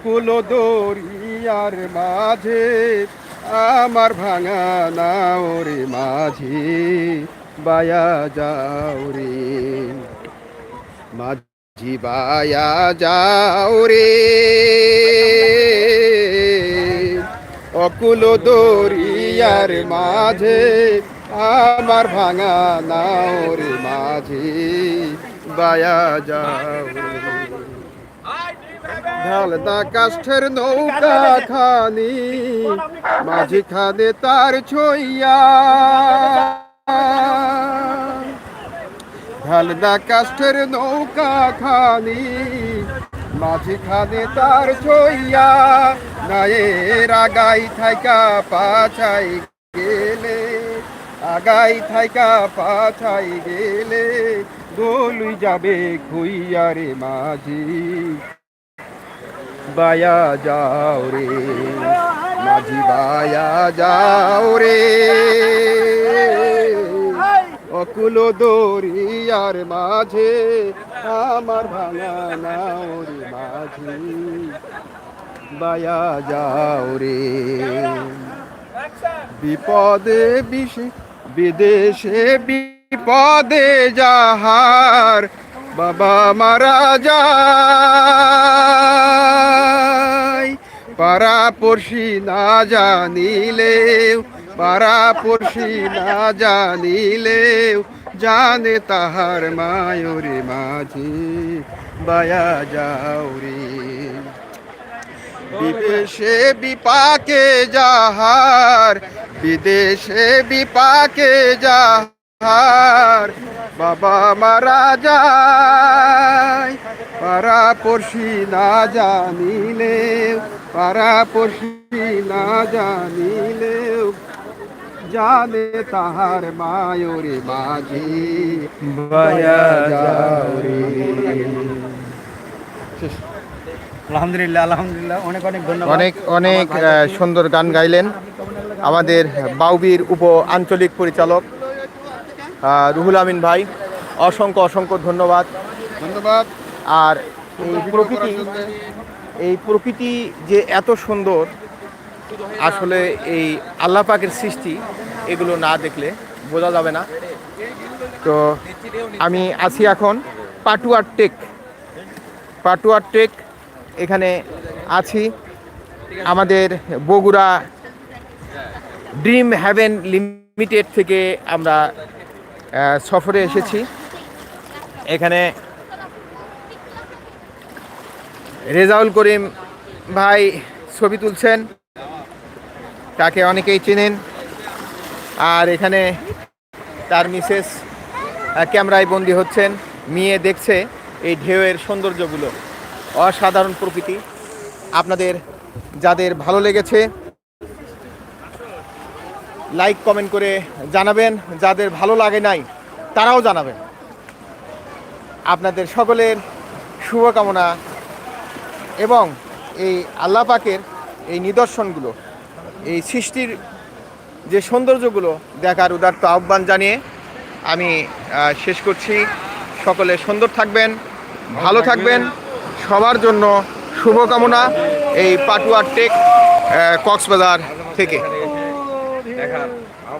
অকুল দরিয়ার মাঝে, আমার ভাঙা নাও রে মাঝি, বায়া যাও রে। মাঝি বায়া যাও রে। অকুল দরিয়ার মাঝে, আমার ভাঙা নাও রে মাঝি, বায়া যাও রে। ঢালদা কাষ্ঠের নৌকা খানি, মাঝি খানে তার ছইয়া। ঢালদা কাষ্ঠের নৌকা খানি, মাঝি খানে তার ছইয়া। নায়ের আগাই থাইকা পাছাই গেলে, আগাই থাইকা পাছাই গেলে দোলুই যাবে খুইয়া রে মাঝি। বায়া যাও রে, মাঝি বায়া যাও রে। অকুল দরিয়ার মাঝে আমার ভাঙা নাও রে মাঝি। বায়া যাও রে। বিপদে বিদেশে বিপদে যাহার বাবা মারা যায়। পাড়া পড়শি না জানিলেও, পাড়া পড়শি না জানিলেও জানে তাহার মায়রে মাঝি। বায়া যাও রে। বিদেশে বিপাকে যাহার, বিদেশে বিপাকে যাহার। বাবা মারা যায়। পাড়া পড়শি না জানিলেও পাড়া পড়শি না জানিলেও জানে তাহার মায়রে মাঝি। আলহামদুলিল্লাহ আলহামদুলিল্লাহ অনেক অনেক ধন্যবাদ। অনেক অনেক সুন্দর গান গাইলেন। আমাদের বাউবির উপ আঞ্চলিক পরিচালক রুহুল আমিন ভাই অসংখ্য অসংখ্য ধন্যবাদ। ধন্যবাদ। আর এই প্রকৃতি এই প্রকৃতি যে এত সুন্দর আসলে এই আল্লাহ পাকের সৃষ্টি এগুলো না দেখলে বোঝা যাবে না। তো আমি আছি এখন পাটুয়ার টেক। পাটুয়ার টেক এখানে আছি। আমাদের বগুড়া ড্রিম হ্যাভেন লিমিটেড থেকে আমরা সফরে এসেছি। এখানে রেজাউল করিম ভাই ছবি তুলছেন। তাকে অনেকেই চেনেন। আর এখানে তার মিসেস ক্যামেরায় বন্দি হচ্ছেন। মেয়ে দেখছে এই ঢেউয়ের সৌন্দর্যগুলো। অসাধারণ প্রকৃতি। আপনাদের, যাদের ভালো লেগেছে লাইক, কমেন্ট করে জানাবেন। যাদের ভালো লাগে নাই, তারাও জানাবেন। আপনাদের সকলের শুভকামনা এবং এই আল্লাহ পাকের এই নিদর্শনগুলো, এই সৃষ্টির যে সৌন্দর্যগুলো দেখার উদার্ত আহ্বান জানিয়ে আমি শেষ করছি। সকলে সুন্দর থাকবেন, ভালো থাকবেন। সবার জন্য শুভকামনা এই পাটুয়ার টেক কক্সবাজার থেকে। দেখার